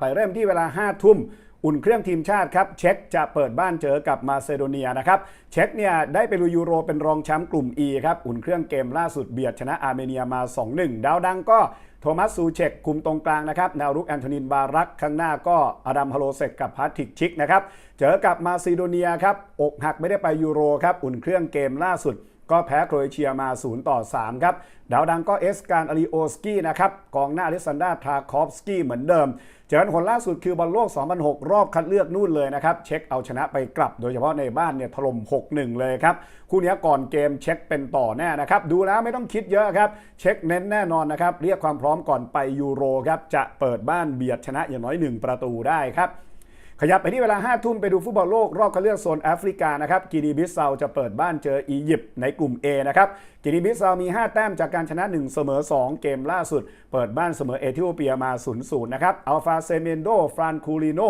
ไปเริ่มที่เวลา 5 ทุ่ม อุ่นเครื่องทีมชาติครับ เช็กจะเปิดบ้านเจอกับมาซิโดเนียนะครับ เช็กเนี่ยได้ไปลุยยูโรเป็นรองแชมป์กลุ่ม E ครับ อุ่นเครื่องเกมล่าสุดเบียดชนะอาร์เมเนียมา 2-1 ดาวดังก็โทมัสซูเชกคุมตรงกลางนะครับแนวรุกแอนโทนินบารักข้างหน้าก็อดัมฮาโลเซกกับพาทริกชิกนะครับ เจอกับมาซิโดเนียครับอกหักไม่ได้ไปยูโรครับ อุ่นเครื่องเกมล่าสุด ก็แพ้โครเอเชียมา 0 ต่อ 3 ครับดาวดังก็เอสการอาริโอสกี้นะครับกองหน้าอเลซันดาทาคอฟสกี้เหมือนเดิมเจอกันผลล่าสุดคือบอลโลก 2006 รอบคัดเลือกนู่นเลยนะครับ เช็คเอาชนะไปกลับโดยเฉพาะในบ้านเนี่ยถล่ม 6-1 เลยครับ คู่นี้ก่อนเกมเช็คเป็นต่อแน่นะครับ ดูแล้วไม่ต้องคิดเยอะครับ เช็คเน้นแน่นอนนะครับ เรียกความพร้อมก่อนไปยูโรครับจะเปิดบ้านเบียดชนะอย่างน้อย 1 ประตูได้ครับ ยับไปที่เวลา5ทุ่มไปดูฟุตบอลโลกรอบคัดเลือกโซนแอฟริกานะครับกินีบิสเซาจะเปิดบ้านเจออียิปต์ในกลุ่ม A นะครับกินีบิสเซามี 5 แต้มจากการชนะ 1 เสมอ 2 เกมล่าสุด เปิดบ้านเสมอเอธิโอเปียมา 0-0 นะครับอัลฟาเซเมนโดฟรานคูลิโน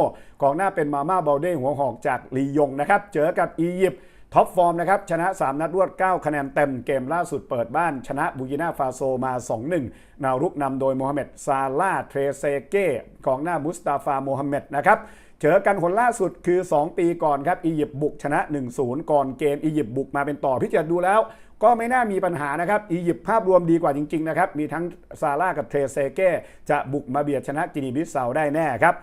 กองหน้าเป็นมาม่าเบลเด้หัวหอกจากลียงนะครับเจอกับอียิปต์ ท็อปฟอร์มนะครับ ชนะ 3 นัดรวด 9 คะแนนเต็มเกมล่าสุดเปิดบ้าน ชนะบูกินาฟาโซมา 2-1 นาวรุกนำโดยโมฮัมเหม็ดซาลาเทรเซเก้กองหน้ามุสตาฟาโมฮัมเหม็ดนะครับเจอกันผลล่าสุดคือ 2 ปีก่อนครับอียิปต์บุกชนะ 1-0 ก่อนเกมอียิปต์บุกมาเป็นต่อพิจารณาดูแล้ว ก็ไม่น่ามีปัญหานะครับอียิปต์ภาพรวมดีกว่าจริงๆนะครับมีทั้งซาร่ากับเทรเซเก้จะบุกมาเบียดชนะกินีบิสเซาได้แน่ครับ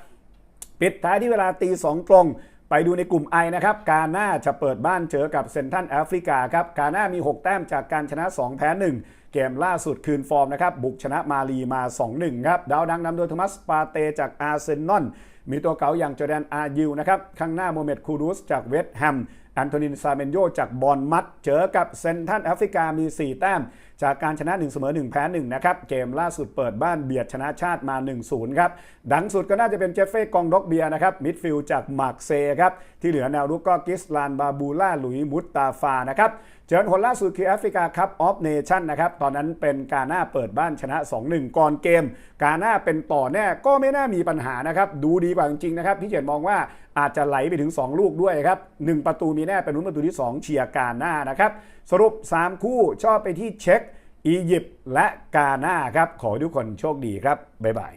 ปิดท้ายที่เวลาตีสองตรง ไปดูในกลุ่มไอนะครับ กาหน้าจะเปิดบ้านเจอกับเซนทันแอฟริกาครับ กาหน้ามี 6 แต้มจากการชนะ 2 แพ้ 1 เกมล่าสุดคืนฟอร์มนะครับ บุกชนะมาลีมา 2-1 ครับ ดาวดังนำโดยโทมัสปาเตจากอาร์เซนอลมีตัวเก๋าอย่างจอร์แดนอายิวนะครับ ข้างหน้าโมเมดคูรุสจากเวสต์แฮมแอนโทนินซาเมนโยจากบอลมัด เจอกับเซนทรัลแอฟริกามี 4 แต้ม จากการชนะ 1 เสมอ 1 แพ้ 1 นะครับ เกมล่าสุดเปิดบ้านเบียดชนะชาติมา 1-0 ครับ ดังสุดก็น่าจะเป็นเจฟเฟ่กองด็อกเบียนะครับ มิดฟิลด์จากมาร์กเซครับ ที่เหลือแนวรุกก็กิสลานบาบูล่าหลุยมุตตาฟานะครับเจอผลล่าสุดคือแอฟริกาคัพออฟเนชั่นนะครับตอนนั้นเป็นกาหน้าเปิดบ้านชนะ 2-1 ก่อนเกม กาหน้าเป็นต่อแน่ก็ไม่น่ามีปัญหานะครับ ดูดีกว่าจริงๆนะครับ พี่เจนมองว่าอาจจะไหลไปถึง 2 ลูกด้วยครับ 1 ประตูมีแน่เป็นลุ้นประตูที่ 2 เชียร์กาหน้านะครับ สรุป 3 คู่ชอบไปที่เช็คอียิปต์และกาหน้าครับขอทุกคนโชคดีครับบ๊ายบาย